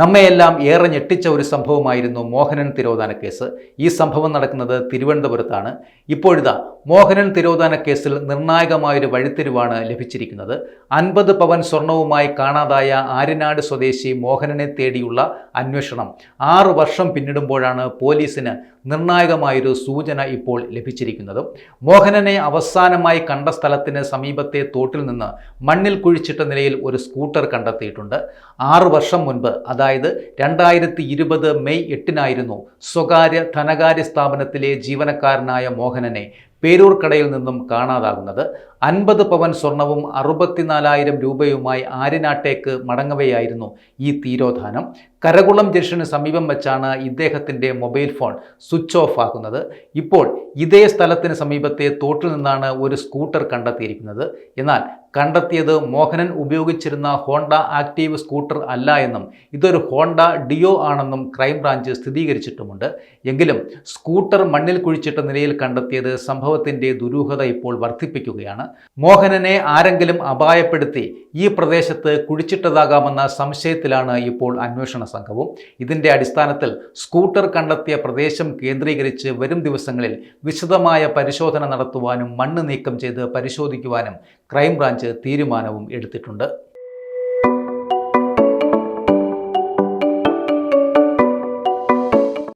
നമ്മയെല്ലാം ഏറെ ഞെട്ടിച്ച ഒരു സംഭവമായിരുന്നു മോഹനൻ തിരോധാന കേസ്. ഈ സംഭവം നടക്കുന്നത് തിരുവനന്തപുരത്താണ്. ഇപ്പോഴിതാ മോഹനൻ തിരോധാന കേസിൽ നിർണായകമായൊരു വഴിത്തിരിവാണ് ലഭിച്ചിരിക്കുന്നത്. അൻപത് പവൻ സ്വർണവുമായി കാണാതായ ആര്യനാട് സ്വദേശി മോഹനനെ തേടിയുള്ള അന്വേഷണം ആറു വർഷം പിന്നിടുമ്പോഴാണ് പോലീസിന് നിർണായകമായൊരു സൂചന ഇപ്പോൾ ലഭിച്ചിരിക്കുന്നത്. മോഹനനെ അവസാനമായി കണ്ട സ്ഥലത്തിന് സമീപത്തെ തോട്ടിൽ നിന്ന് മണ്ണിൽ കുഴിച്ചിട്ട നിലയിൽ ഒരു സ്കൂട്ടർ കണ്ടെത്തിയിട്ടുണ്ട്. ആറു വർഷം മുൻപ് അതായത് രണ്ടായിരത്തി ഇരുപത് മെയ് എട്ടിനായിരുന്നു സ്വകാര്യ ധനകാര്യ സ്ഥാപനത്തിലെ ജീവനക്കാരനായ മോഹനനെ പേരൂർ കടയിൽ നിന്നും കാണാതാകുന്നത്. അൻപത് പവൻ സ്വർണവും അറുപത്തിനാലായിരം രൂപയുമായി ആര്യനാട്ടേക്ക് മടങ്ങവെയായിരുന്നു ഈ തീരോധാനം. കരകുളം ജംഗ്ഷന് സമീപം വെച്ചാണ് ഇദ്ദേഹത്തിന്റെ മൊബൈൽ ഫോൺ സ്വിച്ച് ഓഫ് ആകുന്നത്. ഇപ്പോൾ ഇതേ സ്ഥലത്തിന് സമീപത്തെ തോട്ടിൽ നിന്നാണ് ഒരു സ്കൂട്ടർ കണ്ടെത്തിയിരിക്കുന്നത്. എന്നാൽ കണ്ടെത്തിയത് മോഹനൻ ഉപയോഗിച്ചിരുന്ന ഹോണ്ട ആക്റ്റീവ് സ്കൂട്ടർ അല്ല എന്നും ഇതൊരു ഹോണ്ട ഡിയോ ആണെന്നും ക്രൈംബ്രാഞ്ച് സ്ഥിരീകരിച്ചിട്ടുമുണ്ട്. എങ്കിലും സ്കൂട്ടർ മണ്ണിൽ കുഴിച്ചിട്ട നിലയിൽ കണ്ടെത്തിയത് സംഭവത്തിന്റെ ദുരൂഹത ഇപ്പോൾ വർദ്ധിപ്പിക്കുകയാണ്. മോഹനനെ ആരെങ്കിലും അപായപ്പെടുത്തി ഈ പ്രദേശത്ത് കുഴിച്ചിട്ടതാകാമെന്ന സംശയത്തിലാണ് ഇപ്പോൾ അന്വേഷണ സംഘവും. ഇതിന്റെ അടിസ്ഥാനത്തിൽ സ്കൂട്ടർ കണ്ടെത്തിയ പ്രദേശം കേന്ദ്രീകരിച്ച് വരും ദിവസങ്ങളിൽ വിശദമായ പരിശോധന നടത്തുവാനും മണ്ണ് നീക്കം ചെയ്ത് പരിശോധിക്കുവാനും ക്രൈംബ്രാഞ്ച് തീരുമാനവും എടുത്തിട്ടുണ്ട്.